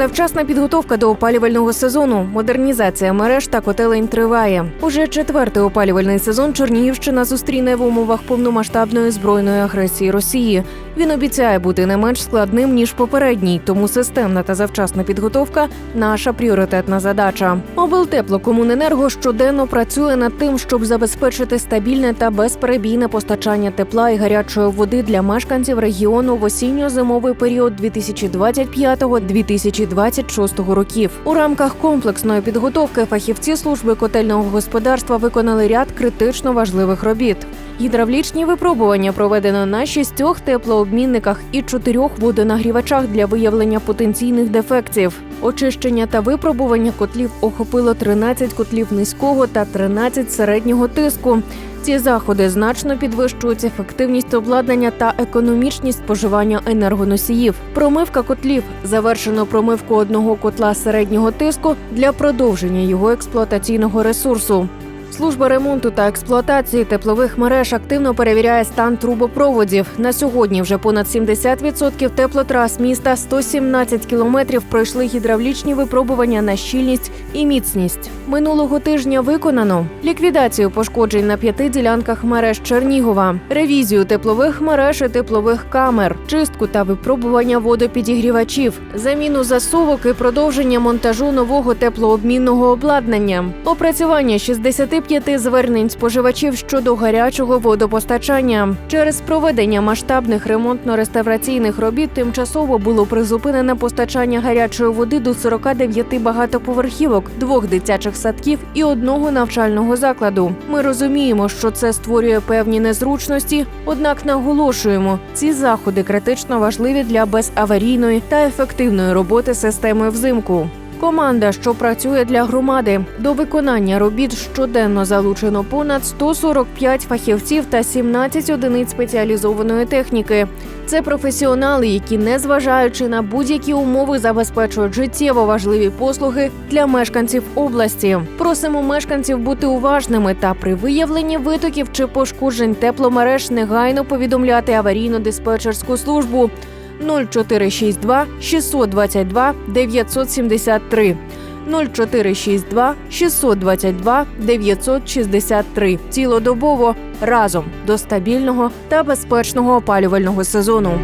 Завчасна підготовка до опалювального сезону, модернізація мереж та котелень триває. Уже четвертий опалювальний сезон Чернігівщина зустріне в умовах повномасштабної збройної агресії Росії. Він обіцяє бути не менш складним ніж попередній, тому системна та завчасна підготовка наша пріоритетна задача. Облтеплокомуненерго щоденно працює над тим, щоб забезпечити стабільне та безперебійне постачання тепла і гарячої води для мешканців регіону в осінньо-зимовий період 2025-2026 років. У рамках комплексної підготовки фахівці служби котельного господарства виконали ряд критично важливих робіт. Гідравлічні випробування проведено на шістьох теплообмінниках і чотирьох водонагрівачах для виявлення потенційних дефектів. Очищення та випробування котлів охопило 13 котлів низького та 13 середнього тиску. Ці заходи значно підвищують ефективність обладнання та економічність споживання енергоносіїв. Промивка котлів завершено промивку одного котла середнього тиску для продовження його експлуатаційного ресурсу. Служба ремонту та експлуатації теплових мереж активно перевіряє стан трубопроводів. На сьогодні вже понад 70% теплотрас міста 117 кілометрів пройшли гідравлічні випробування на щільність і міцність. Минулого тижня виконано ліквідацію пошкоджень на п'яти ділянках мереж Чернігова, ревізію теплових мереж і теплових камер, чистку та випробування водопідігрівачів, заміну засувок і продовження монтажу нового теплообмінного обладнання, опрацювання 65 звернень споживачів щодо гарячого водопостачання. Через проведення масштабних ремонтно-реставраційних робіт тимчасово було призупинене постачання гарячої води до 49 багатоповерхівок, двох дитячих садків і одного навчального закладу. Ми розуміємо, що це створює певні незручності, однак наголошуємо, ці заходи критично важливі для безаварійної та ефективної роботи системи взимку. Команда, що працює для громади, до виконання робіт щоденно залучено понад 145 фахівців та 17 одиниць спеціалізованої техніки. Це професіонали, які, незважаючи на будь-які умови, забезпечують життєво важливі послуги для мешканців області. Просимо мешканців бути уважними та при виявленні витоків чи пошкоджень тепломереж негайно повідомляти аварійно-диспетчерську службу 0462 622 973. 0462 622 963. Цілодобово разом до стабільного та безпечного опалювального сезону.